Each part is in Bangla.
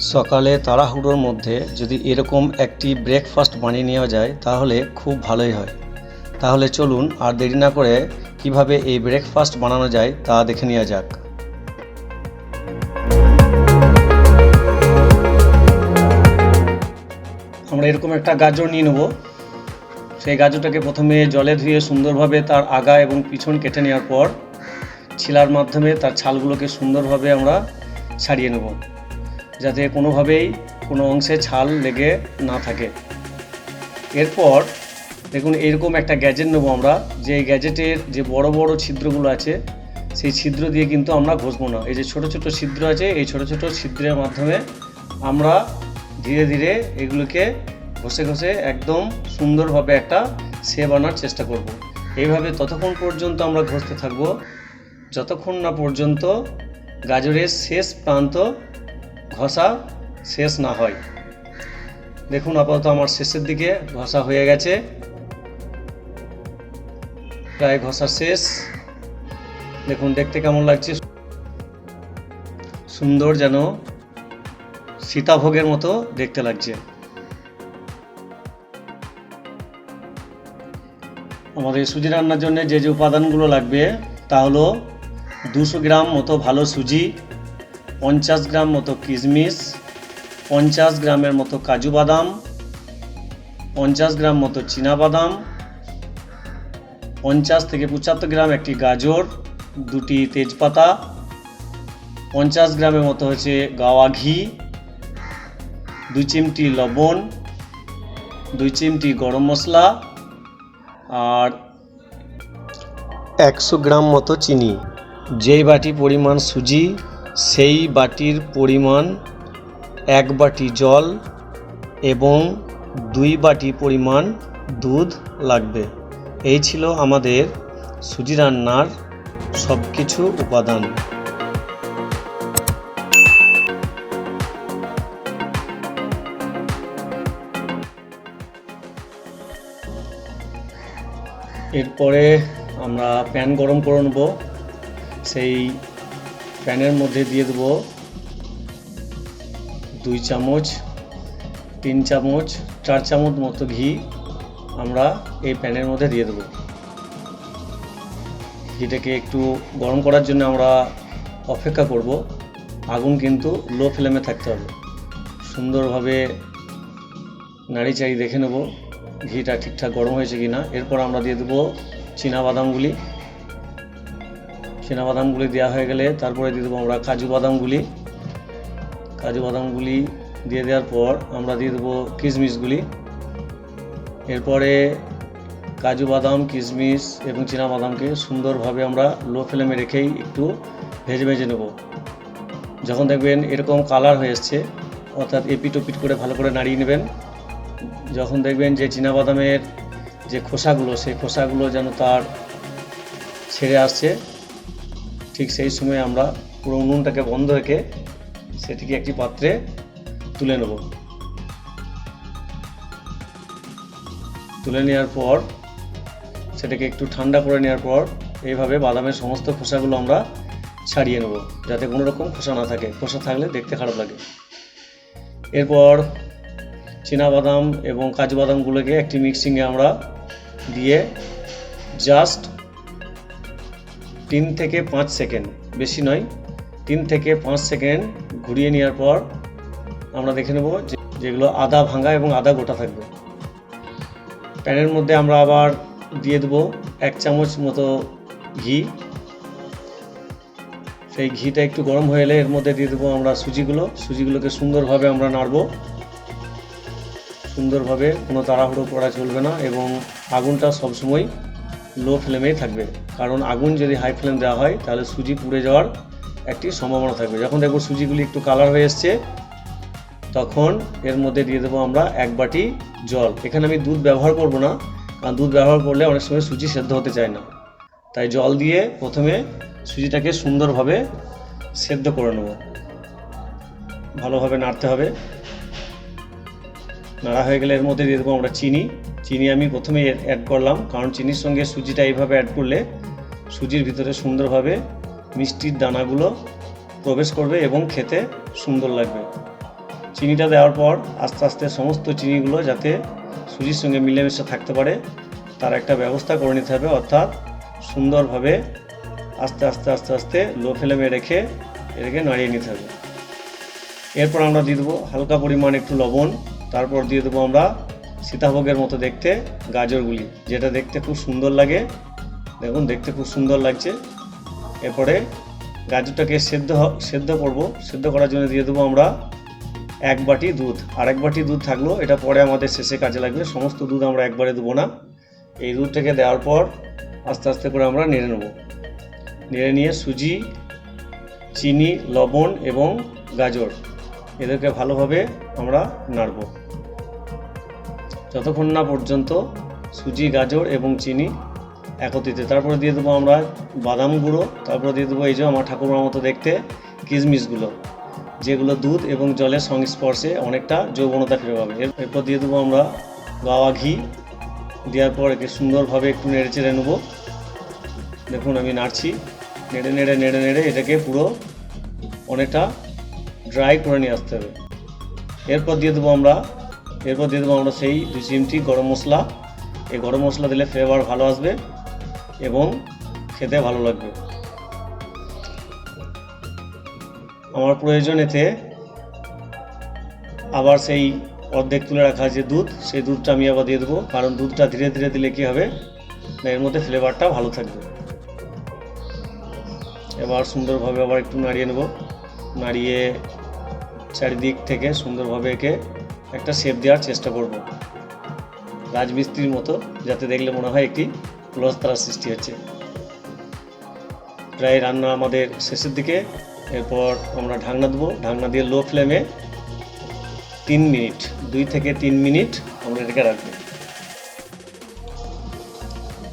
সকালে তাড়াহুড়োর মধ্যে যদি এরকম একটি ব্রেকফাস্ট বানিয়ে নেওয়া যায়, তাহলে খুব ভালোই হয়। তাহলে চলুন আর দেরি না করে কীভাবে এই ব্রেকফাস্ট বানানো যায় তা দেখে নেওয়া যাক। আমরা এরকম একটা গাজর নিয়ে নেব। সেই গাজরটাকে প্রথমে জলে ধুয়ে সুন্দরভাবে তার আগা এবং পিছন কেটে নেওয়ার পর, ছিলার মাধ্যমে তার ছালগুলোকে সুন্দরভাবে আমরা ছাড়িয়ে নেব। যাতে কোনোভাবেই কোনো অংশে ছাল লেগে না থাকে। এরপর দেখুন এরকম একটা গ্যাজেট নেব আমরা। যে গ্যাজেটের যে বড় বড় ছিদ্রগুলো আছে, সেই ছিদ্র দিয়ে কিন্তু আমরা ঘষবো না। এই যে ছোট ছোট ছিদ্র আছে, এই ছোট ছোট ছিদ্রের মাধ্যমে আমরা ধীরে ধীরে এগুলোকে ঘষে ঘষে একদম সুন্দরভাবে একটা সেব আনার চেষ্টা করব। এইভাবে ততক্ষণ পর্যন্ত আমরা ঘষতে থাকব। যতক্ষণ না পর্যন্ত গাজরের শেষ প্রান্ত ঘষা শেষ না হয়। দেখুন আপাতত আমার শেষের দিকে ঘষা হয়ে গেছে। প্রায় ঘষা শেষ। দেখুন, দেখতে কেমন লাগছে? সুন্দর যেন সীতাভোগের মতো দেখতে লাগছে। আমাদের সুজি রান্নার জন্য যে যে উপাদানগুলো লাগবে, তা হলো দুশো গ্রাম মতো ভালো সুজি পঞ্চাশ গ্রাম মতো কিশমিশ, পঞ্চাশ গ্রামের মতো কাজু বাদাম, পঞ্চাশ গ্রাম মতো বাদাম, পঞ্চাশ থেকে পঁচাত্তর গ্রাম একটি গাজর, দুটি তেজপাতা, পঞ্চাশ গ্রামের মতো হচ্ছে গাওয়া ঘি, দুই চিমটি লবণ, দুই চিমটি গরম মশলা আর একশো গ্রাম মতো চিনি। যেই বাটি পরিমাণ সুজি সেই বাটির পরিমাণ এক বাটি জল এবং দুই বাটি পরিমাণ দুধ লাগবে। এই ছিল আমাদের সুজি রান্নার সব কিছু উপাদান। এরপরে আমরা প্যান গরম করে নেব। সেই প্যানের মধ্যে দিয়ে দেবো দুই চামচ, তিন চামচ, চার চামচ মতো ঘি আমরা এই প্যানের মধ্যে দিয়ে দেবো। ঘিটাকে একটু গরম করার জন্য আমরা অপেক্ষা করব। আগুন কিন্তু লো ফ্লেমে থাকতে হবে। সুন্দরভাবে নাড়ি চাড়ি দেখে নেব ঘিটা ঠিকঠাক গরম হয়েছে কি না এরপর আমরা দিয়ে দেবো বাদামগুলি। বাদামগুলি দেওয়া হয়ে গেলে তারপরে দিয়ে দেবো আমরা কাজু বাদামগুলি। কাজু বাদামগুলি দিয়ে দেওয়ার পর আমরা দিয়ে দেবো কিশমিশগুলি। এরপরে কাজু বাদাম, কিশমিশ এবং বাদামকে সুন্দরভাবে আমরা লো ফ্লেমে রেখেই একটু ভেজে ভেজে নেব। যখন দেখবেন এরকম কালার হয়ে এসছে, অর্থাৎ এপিট ওপিট করে ভালো করে নাড়িয়ে নেবেন। যখন দেখবেন যে বাদামের যে খোসাগুলো, সেই খোসাগুলো যেন তার ছেড়ে আসছে ঠিক সেই সময় আমরা পুরো উনুনটাকে বন্ধ রেখে সেটিকে একটি পাত্রে তুলে নেব। তুলে নেওয়ার পর, সেটাকে একটু ঠান্ডা করে নেওয়ার পর, এইভাবে বাদামের সমস্ত খোসাগুলো আমরা ছাড়িয়ে নেব, যাতে কোনো রকম খোসা না থাকে। খোসা থাকলে দেখতে খারাপ লাগে। এরপর বাদাম এবং কাজু বাদামগুলোকে একটি মিক্সিংয়ে আমরা দিয়ে জাস্ট তিন থেকে পাঁচ সেকেন্ড, বেশি নয়, তিন থেকে পাঁচ সেকেন্ড ঘুরিয়ে নেওয়ার পর আমরা দেখে নেব যেগুলো আদা ভাঙা এবং আদা গোটা থাকবে। প্যানের মধ্যে আমরা আবার দিয়ে দেবো এক চামচ মতো ঘি। সেই ঘিটা একটু গরম হয়ে এলে এর মধ্যে দিয়ে দেবো আমরা সুজিগুলো। সুজিগুলোকে সুন্দরভাবে আমরা নাড়বো। সুন্দরভাবে কোনো তাড়াহুড়ো করা চলবে না এবং আগুনটা সবসময় লো ফ্লেমেই থাকবে। কারণ আগুন যদি হাই ফ্লেম দেওয়া হয়, তাহলে সুজি পুড়ে যাওয়ার একটি সম্ভাবনা থাকবে। যখন দেখব সুজিগুলি একটু কালার হয়ে এসছে, তখন এর মধ্যে দিয়ে দেবো আমরা এক বাটি জল। এখানে আমি দুধ ব্যবহার করব না, কারণ দুধ ব্যবহার করলে অনেক সময় সুজি সেদ্ধ হতে চায় না। তাই জল দিয়ে প্রথমে সুজিটাকে সুন্দরভাবে সেদ্ধ করে নেব। ভালোভাবে নাড়তে হবে। নাড়া হয়ে গেলে এর মধ্যে দিয়ে দেবো আমরা চিনি। চিনি আমি প্রথমে অ্যাড করলাম, কারণ চিনির সঙ্গে সুজিটা এইভাবে অ্যাড করলে সুজির ভিতরে সুন্দরভাবে মিষ্টির দানাগুলো প্রবেশ করবে এবং খেতে সুন্দর লাগবে। চিনিটা দেওয়ার পর আস্তে আস্তে সমস্ত চিনিগুলো যাতে সুজির সঙ্গে মিলেমিশে থাকতে পারে, তার একটা ব্যবস্থা করে নিতে হবে। অর্থাৎ সুন্দরভাবে আস্তে আস্তে আস্তে আস্তে লো ফ্লেমে রেখে এটাকে নাড়িয়ে নিতে হবে। এরপর আমরা দিয়ে দেবো হালকা পরিমাণ একটু লবণ। তারপর দিয়ে দেবো আমরা সীতাভোগের মতো দেখতে গাজরগুলি, যেটা দেখতে খুব সুন্দর লাগে। দেখুন, দেখতে খুব সুন্দর লাগছে। এরপরে গাজরটাকে সেদ্ধ সেদ্ধ করব। সেদ্ধ করার জন্য দিয়ে দেবো আমরা এক বাটি দুধ। আর এক বাটি দুধ থাকল, এটা পরে আমাদের শেষে কাজে লাগবে। সমস্ত দুধ আমরা একবারে দেবো না। এই দুধটাকে দেওয়ার পর আস্তে আস্তে করে আমরা নেড়ে নেব। নেড়ে নিয়ে সুজি, চিনি, লবণ এবং গাজর, এদেরকে ভালোভাবে আমরা নাড়ব। যতক্ষণ না পর্যন্ত সুজি, গাজর এবং চিনি একত্রিত। তারপরে দিয়ে দেবো আমরা বাদাম গুঁড়ো, তারপরে দিয়ে দেবো এই যে আমার ঠাকুমার মতো দেখতে কিশমিশগুলো, যেগুলো দুধ এবং জলের সংস্পর্শে অনেকটা যৌবনতা ফিরে পাবে। এর- এরপর দিয়ে দেবো আমরা গাওয়া ঘি, দেওয়ার পর একে সুন্দরভাবে একটু নেড়ে চেড়ে নেব। দেখুন আমি নাড়ছি, নেড়ে নেড়ে নেড়ে নেড়ে এটাকে পুরো অনেকটা ড্রাই করে নিয়ে আসতে হবে। এরপর দিয়ে দেবো আমরা এরপর দিয়ে দেবো আমরা সেই দু চিমটি গরম মশলা। এই গরম মশলা দিলে ফ্লেভার ভালো আসবে এবং খেতে ভালো লাগবে। আমার প্রয়োজন এতে আবার সেই অর্ধেক তুলে রাখা যে দুধ, সেই দুধটা আমি আবার দিয়ে দেবো। কারণ দুধটা ধীরে ধীরে দিলে কী হবে? না, এর মধ্যে ফ্লেভারটা ভালো থাকবে। এবার সুন্দরভাবে আবার একটু নাড়িয়ে নেব। নাড়িয়ে চারিদিক থেকে সুন্দরভাবে একে একটা শেপ দেওয়ার চেষ্টা করব। রাজমিস্ত্রির মতো, যাতে দেখলে মনে হয় একটি লস্তার সৃষ্টি হচ্ছে। প্রায় রান্না আমাদের শেষের দিকে। এরপর আমরা ঢাকনা দেবো। ঢাকনা দিয়ে লো ফ্লেমে তিন মিনিট, দুই থেকে তিন মিনিট আমরা এটাকে রাখব।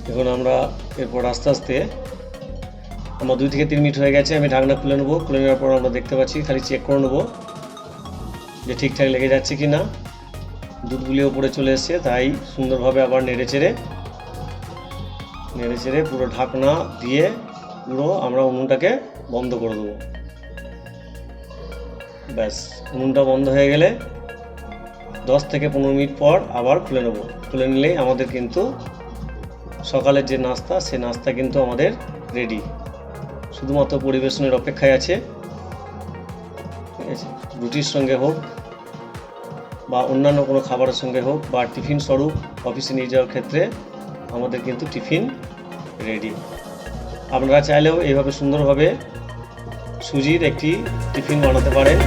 এখন আমরা এরপর আস্তে আস্তে আমার দুই থেকে তিন মিনিট হয়ে গেছে, আমি ঢাকনা খুলে নেব। খুলে নেওয়ার পর আমরা দেখতে পাচ্ছি, খালি চেক করে নেব। যে ঠিকঠাক লেগে যাচ্ছে কি না, দুধগুলি ওপরে চলে এসছে, তাই সুন্দরভাবে আবার নেড়ে চেড়ে নেড়ে চেড়ে পুরো ঢাকনা দিয়ে পুরো আমরা উনুনটাকে বন্ধ করে দেবো। ব্যাস, উনুনটা বন্ধ হয়ে গেলে দশ থেকে পনেরো মিনিট পর আবার খুলে নেব। খুলে নিলেই আমাদের কিন্তু সকালের যে নাস্তা সে নাস্তা কিন্তু আমাদের রেডি শুধুমাত্র পরিবেশনের অপেক্ষায় আছে আছে। রুটির সঙ্গে হোক বা অন্যান্য কোনো খাবারের সঙ্গে হোক বা টিফিন স্বরূপ অফিসে নিয়ে যাওয়ার ক্ষেত্রে আমাদের কিন্তু টিফিন রেডি আপনারা চাইলেও এইভাবে সুন্দরভাবে সুজির একটি টিফিন বানাতে পারেন।